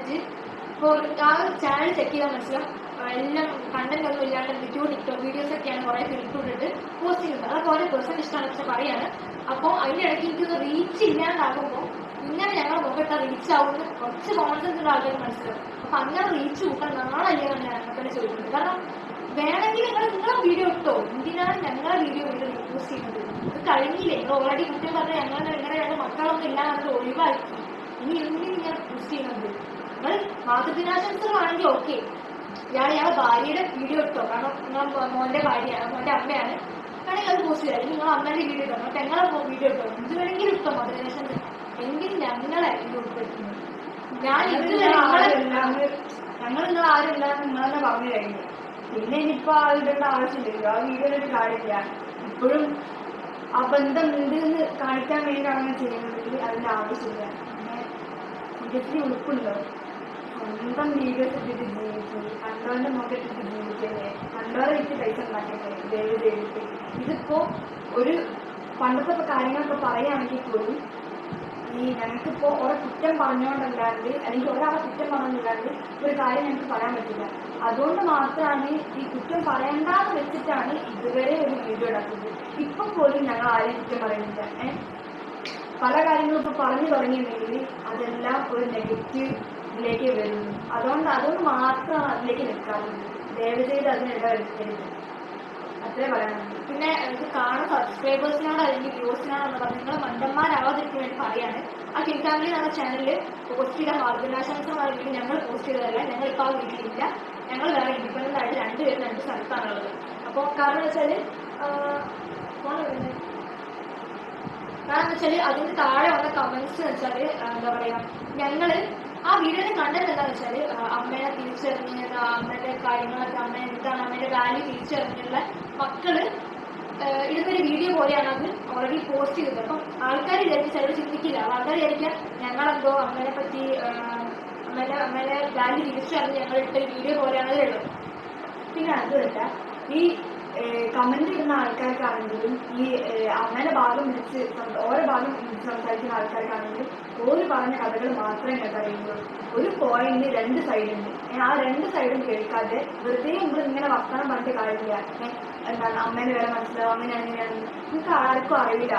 പറഞ്ഞിട്ട് ഇപ്പോൾ ആ ചാനൽ ചെക്ക് ചെയ്താൽ മനസ്സിലാവും എല്ലാം കണ്ടന്റ് ഒന്നും ഇല്ലാണ്ട് വീഡിയോ ടിക്ടോക്ക് വീഡിയോസ് ഒക്കെയാണ് കുറെ ഫിൽറ്റർ ഇട്ടിട്ട് പോസ്റ്റ് ചെയ്യുന്നത് അതൊക്കെ ഓരോ പേഴ്സൺ ഇഷ്ടമാണ് പക്ഷെ പറയാണ്. അപ്പോൾ അതിന്റെ ഇടയ്ക്ക് എനിക്കൊന്ന് റീച്ച് ഇല്ലാണ്ടാകുമ്പോൾ ഇങ്ങനെ ഞങ്ങൾ മുഖത്ത് റീച്ച് ആവുന്ന കുറച്ച് കോൺഫിഡൻസ് ഉള്ള ആൾക്കാർ മനസ്സിലാവും. അപ്പൊ അങ്ങനെ റീച്ച് കൂട്ടാൻ നാളല്ലേ ഞാൻ അങ്ങനെ ചോദിക്കുന്നത്. കാരണം വേണമെങ്കിൽ നിങ്ങൾ നിങ്ങളെ വീഡിയോ ഇട്ടോ? എന്തിനാണ് ഞങ്ങളെ വീഡിയോ വീഡിയോ പോസ്റ്റ് ചെയ്യുന്നത്? ഇത് കഴിഞ്ഞില്ലേ? നിങ്ങൾ ഓൾറെഡി കുറ്റം പറഞ്ഞാൽ ഞങ്ങൾ ഇങ്ങനെ ഞങ്ങളുടെ മക്കളൊന്നും ഇല്ലാതെ ഒഴിവാക്കി. ഇനി എന്തിനും ഞാൻ പോസ്റ്റ് ചെയ്യുന്നത്? നിങ്ങൾ മാതൃദിനാശംസകളാണെങ്കിൽ ഓക്കെ ഇയാൾ ഇയാളെ ഭാര്യയുടെ വീഡിയോ ഇട്ടോ കാരണം നിങ്ങൾ മോന്റെ ഭാര്യയാണ് മോന്റെ അമ്മയാണ്. വേണമെങ്കിൽ അത് പോസ്റ്റ് ചെയ്യാം നിങ്ങൾ അമ്മേന്റെ വീഡിയോ ഇട്ടോ നിങ്ങൾ പെങ്ങളെ വീഡിയോ ഇട്ടോ എന്ത് വേണമെങ്കിലും ഇട്ടോ മാതൃദിനാശംസ എങ്കിൽ ഞങ്ങളെ ഇത് ഉൾപ്പെടുത്തുന്നു. ഞാൻ ഇതുവരെ ഞങ്ങൾ നിങ്ങൾ ആരുമില്ല നിങ്ങൾ തന്നെ പറഞ്ഞു കഴിഞ്ഞു പിന്നെ ഇനിയിപ്പോ ആ ഇടേണ്ട ആവശ്യമില്ല. ആ വീഡിയോ വീഡിയോയിലൊരു കാര്യമില്ല. ഇപ്പോഴും ആ ബന്ധം ഉണ്ട് എന്ന് കാണിക്കാൻ വേണ്ടിയിട്ടാണ് അങ്ങനെ ചെയ്യുന്നത്. അതിന്റെ ആവശ്യമില്ല. പിന്നെ സീരിയസ്ലി ഉൾപ്പുണ്ടോ സ്വന്തം വീഡിയോസ് ഇട്ടിട്ട് ജീവിച്ചു കണ്ടവന്റെ മുഖത്തിട്ട് ജീവിക്കല്ലേ? കണ്ടവരെ വിറ്റ് പൈസ ഉണ്ടാക്കട്ടെ ദൈവം ദൈവത്തിൽ ഇതിപ്പോ ഒരു പണ്ടത്തെ കാര്യങ്ങളൊക്കെ പറയുകയാണെങ്കിൽ പോലും ഈ ഞങ്ങൾക്കിപ്പോ ഓരോ കുറ്റം പറഞ്ഞുകൊണ്ടല്ലാണ്ട് അല്ലെങ്കിൽ ഒരാളെ കുറ്റം പറഞ്ഞുകൊണ്ടല്ലാണ്ട് ഒരു കാര്യം ഞങ്ങൾക്ക് പറയാൻ പറ്റില്ല. അതുകൊണ്ട് മാത്രമാണ് ഈ കുറ്റം പറയണ്ടെന്ന് വെച്ചിട്ടാണ് ഇതുവരെ ഒരു വീഡിയോ ഇടാത്തത്. ഇപ്പൊ പോലും ഞങ്ങൾ ആരെയും കുറ്റം പറയുന്നില്ല. ഏഹ് പല കാര്യങ്ങളും ഇപ്പൊ പറഞ്ഞു തുടങ്ങിയിട്ടുണ്ടെങ്കിൽ അതെല്ലാം ഒരു നെഗറ്റീവിലേക്ക് വരുന്നു. അതുകൊണ്ട് അതുകൊണ്ട് മാത്രം അതിലേക്ക് നിൽക്കാറുണ്ട് ദയവ് ചെയ്ത് അതിന് ഇടവരുത്തരുത് അത്രേ പറയാനുള്ളൂ. പിന്നെ എനിക്ക് കാണുന്ന സബ്സ്ക്രൈബേഴ്സിനോട് അല്ലെങ്കിൽ വ്യൂസിനോട് പറഞ്ഞാൽ നിങ്ങൾ മണ്ടന്മാരാവാതിരിക്കാൻ വേണ്ടി പറയാണ്. ആ കിൻ ഫാമിലി എന്ന ചാനലിൽ പോസ്റ്റ് ചെയ്ത മാർഗദർശനമായ വീഡിയോ ഞങ്ങൾ പോസ്റ്റ് ചെയ്തതല്ല. ഞങ്ങൾ ഇപ്പോൾ ആ വീട്ടിലില്ല. ഞങ്ങൾ വേറെ ഇൻഡിപെൻഡന്റ് ആയിട്ട് രണ്ടുപേരും രണ്ട് സ്ഥലത്താണുള്ളത്. അപ്പോൾ കാരണം വെച്ചാൽ കാരണം വെച്ചാൽ അതിന് താഴെ വന്ന കമന്റ്സ് വെച്ചാൽ എന്താ പറയാ ഞങ്ങൾ ആ വീഡിയോ കണ്ടത് എന്താണെന്ന് വെച്ചാൽ അമ്മയെ തിരിച്ചറിഞ്ഞത് അമ്മയുടെ കാര്യങ്ങളൊക്കെ അമ്മ എന്താണ് അമ്മയുടെ വാല്യൂ തിരിച്ചറിഞ്ഞുള്ള മക്കൾ ഇടുന്നൊരു വീഡിയോ പോലെയാണ് അത് ഓൾറെഡി പോസ്റ്റ് ചെയ്തത്. അപ്പം ആൾക്കാർ വിചാരിച്ച് ചിലർ ചിന്തിക്കില്ല. ആൾക്കാർ വിചാരിക്കുക ഞങ്ങളെന്തോ അമ്മേനെ പറ്റി അമ്മേനെ അമ്മേനെ വാല്യൂ തിരിച്ചറിഞ്ഞ് ഞങ്ങൾ ഇട്ട വീഡിയോ പോലെയാണ് ഉള്ളത് പിന്നെ അതുമല്ല ഈ കമന്റ് ഇടുന്ന ആൾക്കാർക്കാണെങ്കിലും ഈ അമ്മയുടെ ഭാഗം വിളിച്ച് ഓരോ ഭാഗം സംസാരിക്കുന്ന ആൾക്കാർക്കാണെങ്കിലും ഓര് പറഞ്ഞ കഥകൾ മാത്രമേ കേട്ടറിയുള്ളൂ ഒരു പോയിന്റ് രണ്ട് സൈഡുണ്ട് ആ രണ്ട് സൈഡും കേൾക്കാതെ വെറുതെ നമ്മൾ ഇങ്ങനെ വർത്തമാനം പറഞ്ഞിട്ട് കാര്യമില്ല. എന്താണ് അമ്മേനെ വരെ മനസ്സിലാവും അങ്ങനെ അങ്ങനെയാണ് നിങ്ങൾക്ക് ആർക്കും അറിയില്ല.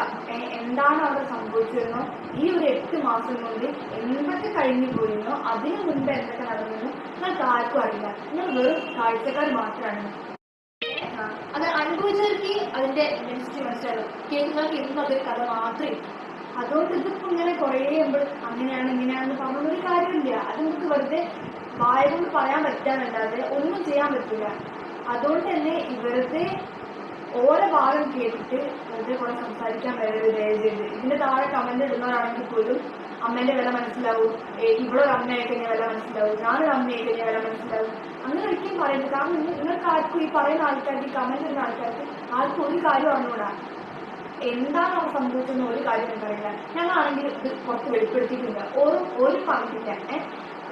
എന്താണ് അവിടെ സംഭവിച്ചിരുന്നോ ഈ ഒരു എട്ട് മാസം കൊണ്ട് എന്തൊക്കെ കഴിഞ്ഞു പോയിരുന്നോ? അതിനു മുൻപ് എന്തൊക്കെ നടന്നിരുന്നു? നിങ്ങൾക്ക് ആർക്കും അറിയില്ല. നിങ്ങൾ വെറും കാഴ്ചക്കാർ മാത്രമാണ്. അത് അനുഭവിച്ചവർക്ക് അതിന്റെ ബെനിഫിറ്റ് മനസ്സിലാവും കേൾക്കുന്നവർക്ക് ഇന്നും അതൊരു കഥ മാത്രമേ അതുകൊണ്ട് ഇതിപ്പോ ഇങ്ങനെ കുറേ നമ്മൾ അങ്ങനെയാണ് ഇങ്ങനെയാണെന്ന് പറഞ്ഞ ഒരു കാര്യമില്ല. അത് നമുക്ക് വെറുതെ വായ കൊണ്ട് പറയാൻ പറ്റാന്നല്ലാതെ ഒന്നും ചെയ്യാൻ പറ്റില്ല. അതുകൊണ്ട് തന്നെ ഇവരുടെ ഓരോ ഭാഗം കേട്ടിട്ട് വെറുതെ കുറെ സംസാരിക്കാൻ വരരുത് ദയചെയ്ത് ഇതിന്റെ താഴെ കമന്റ് ഇടുന്നവരാണെങ്കിൽ പോലും അമ്മേന്റെ വില മനസ്സിലാവും. ഇവിടെ ഒരു അമ്മയായി കഴിഞ്ഞാൽ വില മനസ്സിലാവും. ഞാനൊരു അമ്മയായി കഴിഞ്ഞാൽ വില മനസ്സിലാവും. അങ്ങനെ ഒരിക്കലും പറയരുത്. കാരണം നിങ്ങൾ- നിങ്ങൾക്ക് ആർക്കും ഈ പറയുന്ന ആൾക്കാർക്ക് ഈ കമന്റ് ചെയ്യുന്ന ആൾക്കാർക്ക് ആർക്കും ഒരു കാര്യം അറിഞ്ഞുകൂടാ. എന്താണ് അവിടെ സംഭവിച്ചെന്ന് ഒരു കാര്യം എനിക്കറിയില്ല ഞങ്ങളാണെങ്കിൽ ഇത് കുറച്ച് വെളിപ്പെടുത്തിയിട്ടുണ്ട്. ഓരോ ഒരു പറഞ്ഞില്ല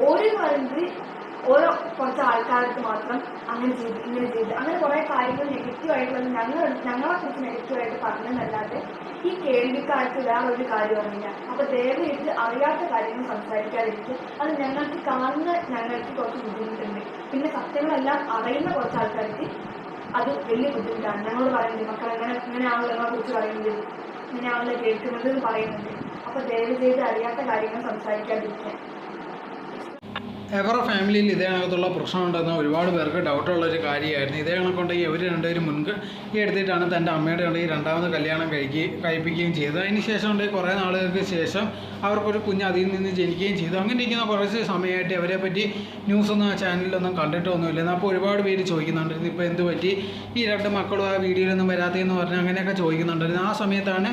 ഒരു പറയുന്നത് ഓരോ കുറച്ച് ആൾക്കാർക്ക് മാത്രം അങ്ങനെ ചെയ്ത് ഇങ്ങനെ ചെയ്ത്. അങ്ങനെ കുറെ കാര്യങ്ങൾ നെഗറ്റീവ് ആയിട്ടുള്ളത് ഞങ്ങൾ ഞങ്ങളെ കുറിച്ച് നെഗറ്റീവ് ആയിട്ട് പറഞ്ഞതല്ലാതെ ഈ കേൾവിക്കാർക്ക് വേറെ ഒരു കാര്യം അറിയില്ല അപ്പൊ ദയവായിട്ട് അറിയാത്ത കാര്യങ്ങൾ സംസാരിക്കാതിരിക്കും. അത് ഞങ്ങൾക്ക് കാണുന്ന ഞങ്ങൾക്ക് കുറച്ച് ബുദ്ധിമുട്ടുണ്ട്. പിന്നെ സത്യങ്ങളെല്ലാം അറിയുന്ന കുറച്ച് ആൾക്കാർക്ക് അത് വലിയ ബുദ്ധിമുട്ടാണ്. ഞങ്ങളോട് പറയുന്നത് മക്കൾ എങ്ങനെ ഇങ്ങനെയാണല്ലോ ഞങ്ങളെ കുറിച്ച് പറയുന്നത്. ഇങ്ങനെയാണല്ലോ കേൾക്കുന്നത് പറയുന്നുണ്ട്. അപ്പൊ ദയവ് ചെയ്ത് അറിയാത്ത കാര്യങ്ങൾ സംസാരിക്കാതിരിക്കാൻ എവറെ ഫാമിലിയിൽ ഇതേ കണക്കത്തുള്ള പ്രശ്നം ഉണ്ടെന്ന് ഒരുപാട് പേർക്ക് ഡൗട്ടുള്ള ഒരു കാര്യമായിരുന്നു. ഇതേ കണക്കുണ്ടെങ്കിൽ ഇവർ രണ്ടുപേരും മുൻക് ഈ എടുത്തിട്ടാണ് തന്റെ അമ്മയുടെ ഉണ്ടെങ്കിൽ രണ്ടാമത് കല്യാണം കഴിക്കുകയും കഴിപ്പിക്കുകയും ചെയ്തത്. അതിന് ശേഷം ഉണ്ടെങ്കിൽ കുറേ നാളുകൾക്ക് ശേഷം അവർക്കൊരു കുഞ്ഞ് അതിൽ നിന്ന് ജനിക്കുകയും ചെയ്തു. അങ്ങനെ ഇരിക്കുന്ന കുറച്ച് സമയമായിട്ട് അവരെ പറ്റി ന്യൂസൊന്നും ആ ചാനലിലൊന്നും കണ്ടിട്ടൊന്നുമില്ല. അപ്പോൾ ഒരുപാട് പേര് ചോദിക്കുന്നുണ്ടായിരുന്നു. ഇപ്പോൾ എന്ത് പറ്റി? ഈ രണ്ട് മക്കളും ആ വീഡിയോയിലൊന്നും വരാത്തതെന്ന് പറഞ്ഞ് അങ്ങനെയൊക്കെ ചോദിക്കുന്നുണ്ടായിരുന്നു. ആ സമയത്താണ്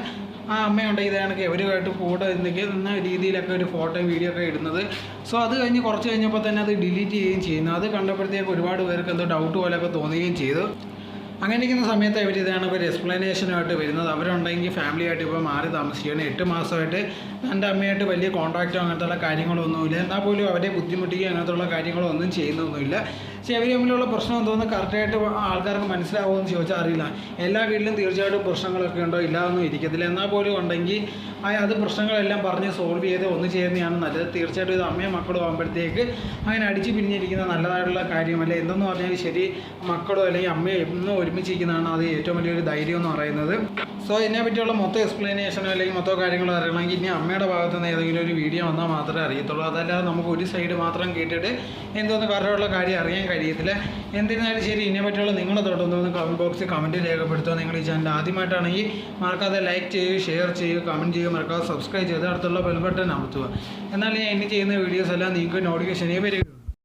ആ അമ്മയുണ്ടെങ്കിൽ ഇതാണ് കെവരുമായിട്ട് കൂടെ എന്തൊക്കെയോ എന്ന രീതിയിലൊക്കെ ഒരു ഫോട്ടോയും വീഡിയോ ഒക്കെ ഇടുന്നത്. സോ അത് കഴിഞ്ഞ് കുറച്ച് കഴിഞ്ഞപ്പോൾ തന്നെ അത് ഡിലീറ്റ് ചെയ്യുകയും ചെയ്യുന്നു. അത് കണ്ടപ്പോഴത്തേക്ക് ഒരുപാട് പേർക്ക് എന്തോ ഡൗട്ട് പോലെയൊക്കെ തോന്നുകയും ചെയ്തു. അങ്ങനെ ഇരിക്കുന്ന സമയത്ത് ഇവർ ഇതാണ് ഒരു എക്സ്പ്ലനേഷനുമായിട്ട് വരുന്നത്. അവരുണ്ടെങ്കിൽ ഫാമിലി ആയിട്ട് ഇപ്പോൾ മാറി താമസിക്കുകയാണ്. എട്ട് മാസമായിട്ട് എന്റെ അമ്മയായിട്ട് വലിയ കോൺടാക്റ്റോ അങ്ങനത്തെ കാര്യങ്ങളൊന്നുമില്ല. എന്നാൽ പോലും അവരെ ബുദ്ധിമുട്ടിക്കുകയോ അങ്ങനത്തുള്ള കാര്യങ്ങളോ ഒന്നും ചെയ്യുന്നൊന്നുമില്ല. പക്ഷേ ഇവർ തമ്മിലുള്ള പ്രശ്നം എന്തോന്ന് കറക്റ്റായിട്ട് ആൾക്കാർക്ക് മനസ്സിലാവുമെന്ന് ചോദിച്ചാൽ അറിയില്ല. എല്ലാ വീട്ടിലും തീർച്ചയായിട്ടും പ്രശ്നങ്ങളൊക്കെ ഉണ്ടോ? ഇല്ലാതൊന്നും ഇരിക്കത്തില്ല. എന്നാൽ പോലും ഉണ്ടെങ്കിൽ അത് പ്രശ്നങ്ങളെല്ലാം പറഞ്ഞ് സോൾവ് ചെയ്ത് ഒന്ന് ചെയ്യുന്നതാണ് നല്ലത്. തീർച്ചയായിട്ടും ഇത് അമ്മയും മക്കളും ആകുമ്പോഴത്തേക്ക് അങ്ങനെ അടിച്ച് പിരിഞ്ഞിരിക്കുന്ന നല്ലതായിട്ടുള്ള കാര്യമല്ല? എന്തെന്ന് പറഞ്ഞാൽ ശരി മക്കളോ അല്ലെങ്കിൽ അമ്മയോ എന്നും ഒരുമിച്ചിരിക്കുന്നതാണ് അത് ഏറ്റവും വലിയൊരു ധൈര്യം എന്ന് പറയുന്നത്. സോ ഇതിനെ പറ്റിയുള്ള മൊത്തം എക്സ്പ്ലനേഷനോ അല്ലെങ്കിൽ മൊത്തം കാര്യങ്ങളോ അറിയണമെങ്കിൽ ഇനി അമ്മയുടെ ഭാഗത്ത് നിന്ന് ഏതെങ്കിലും ഒരു വീഡിയോ വന്നാൽ മാത്രമേ അറിയത്തുള്ളൂ. അതല്ലാതെ നമുക്ക് ഒരു സൈഡ് മാത്രം കേട്ടിട്ട് എന്തോന്ന് കറക്റ്റുള്ള കാര്യം അറിയാൻ കഴിയത്തില്ല. എന്തിരുന്നാലും ശരി ഇതിനെ പറ്റിയുള്ള നിങ്ങളുടെ തൊട്ടൊന്ന് കമന്റ് ബോക്സിൽ കമന്റ് രേഖപ്പെടുത്തുക. നിങ്ങൾ ഈ ചാനൽ ആദ്യമായിട്ടാണെങ്കിൽ മറക്കാതെ ലൈക്ക് ചെയ്യുക ഷെയർ ചെയ്യുക കമന്റ് ചെയ്യുക മറക്കാതെ സബ്സ്ക്രൈബ് ചെയ്ത് അടുത്തുള്ള ബെൽബട്ടൺ അമർത്തുക. എന്നാൽ ഞാൻ ഇനി ചെയ്യുന്ന വീഡിയോസ് എല്ലാം നിങ്ങൾക്ക് നോട്ടിഫിക്കേഷനേ വരികയുള്ളൂ.